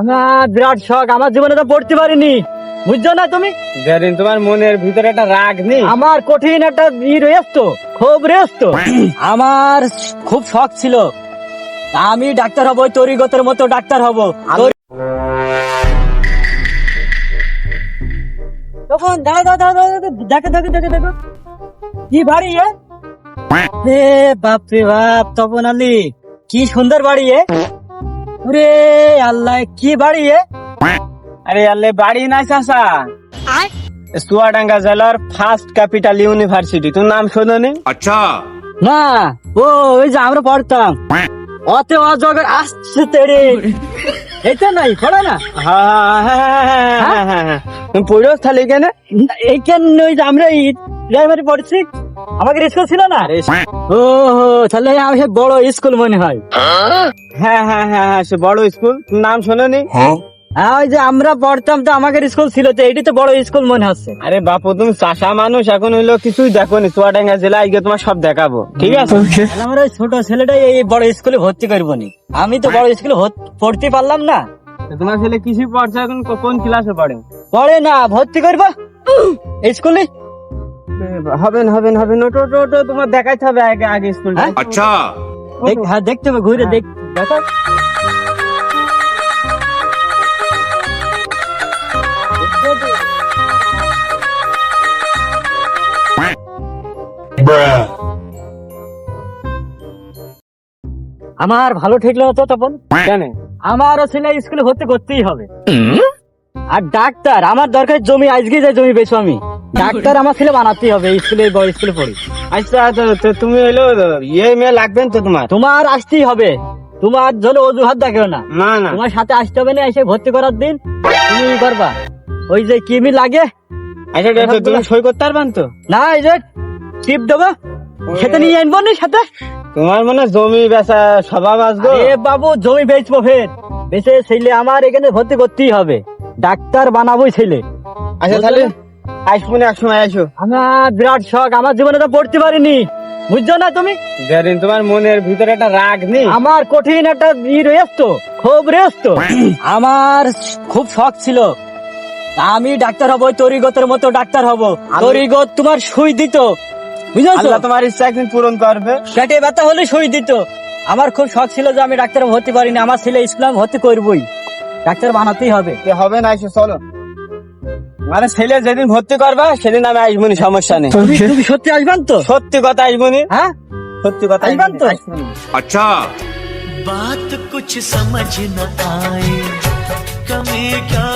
আমার বিরাট শখ আমার জীবনে তো পড়তে পারিনি। বুঝছ না তুমি? যেদিন তোমার মনের ভিতরে একটা রাগ নেই। আমার কঠিন একটা ই রয়েছে খুব রয়েছে আমার খুব শখ ছিল। আমি ডাক্তার হব তরিগতের মতো ডাক্তার হব। তখন দাঁড়া দাঁড়া দাঁড়া দেখো দেখো দেখো দেখো। কি বাড়ি এ? হে বাপ রে বাপ তপন আলী কি সুন্দর বাড়ি এ? ওরে আল্লাহ কি বাড়ি আরে আল্লাহ বাড়ি নাই চাষা সুয়াডাঙ্গা জেলার ফার্স্ট ক্যাপিটাল ইউনিভার্সিটি তোর নাম শোনি আচ্ছা। না ও ওই যে আমরা পড়তাম। অতে অজগর আসছে তেরে। এটা নাই পড়া না? পড়েও তাহলে এখানে? এখানে ওই যে আমরা প্রাইমারি পড়ছি। আমাকে স্কুল ছিল না? ও হো তাহলে আমি সে বড় স্কুল মনে হয়। হ্যাঁ হ্যাঁ হ্যাঁ হ্যাঁ সে বড় স্কুল। নাম শোনো নি। हाँ হ্যাঁ ওই যে আমরা পড়তাম তো আমাকে স্কুল ছিল তো এইটি তো বড় স্কুল মনে হচ্ছে। আরে বাপু তুমি চাষা মানুষ এখন হইল কিছুই দেখো নি। চুয়াডাঙ্গা তোমার সব দেখাবো। ঠিক আছে? আমার ওই ছোট ছেলেটাই এই বড় স্কুলে ভর্তি করব নি। আমি তো বড় স্কুলে পড়তে পারলাম না। তোমার ছেলে কৃষি পড়ছে এখন? কোন ক্লাসে পড়ে? পড়ে না ভর্তি করব। স্কুলে হবেন হবেন হবেন। ওটো ওটো তোমার দেখাইতে হবে আগে আগে স্কুল আচ্ছা। হ্যাঁ দেখতে হবে ঘুরে দেখ। দেখো। আমার ভালো ঠেকলো তো তখন কেন? আমারও ছেলে স্কুলে ভর্তি করতেই হবে। আর ডাক্তার আমার দরকার জমি আজকে যায় জমি বেছো আমি। ডাক্তার আমার ছেলে বানাতেই হবে স্কুলে বড় স্কুলে পড়ি। আচ্ছা তো তুমি হইল ইয়ে মেয়ে লাগবেন তো তোমার? তোমার আসতেই হবে। তোমার জন্য অজুহাত দেখেও না। না না। তোমার সাথে আসতে হবে না এসে ভর্তি করার দিন তুমি করবা। ওই যে কিমি লাগে? আচ্ছা তুমি সই করতে পারবেন তো? না এই যে টিপ দেবো। সেটা নিয়ে আনব নি সাথে? তোমার মনে জমি বেচা স্বভাব আসব? এ বাবু জমি বেচবো ফের। বেচে ছেলে আমার এখানে ভর্তি করতেই হবে। ডাক্তার বানাবোই ছেলে। আচ্ছা তাহলে আসব না এক সময় আসো আমার বিরাট শখ আমার জীবনে তো পড়তে পারিনি। বুঝছ না তুমি? যেদিন তোমার মনের ভিতরে একটা রাগ নেই আমার কঠিন একটা ই খুব আমার খুব শখ ছিল আমি ডাক্তার হব তরিগতের মতো ডাক্তার হব। তরিগত তোমার সুই দিত বুঝেছ? তোমার ইচ্ছা একদিন পূরণ করবে। পেটে ব্যথা হলে সুই দিত। আমার খুব শখ ছিল যে আমি ডাক্তার ভর্তি পারিনি আমার ছেলে ইসলাম ভর্তি করবই। ডাক্তার বানাতেই হবে। হবে না এসে চলো। মানে ছেলে যেদিন ভর্তি করবা সেদিন আমি আসবনি সমস্যা নেই। তুমি সত্যি? আসবান তো? সত্যি কথা আসবনি। হ্যাঁ? সত্যি কথা আসবান তো? আচ্ছা। बात कुछ समझ न आए कमे क्या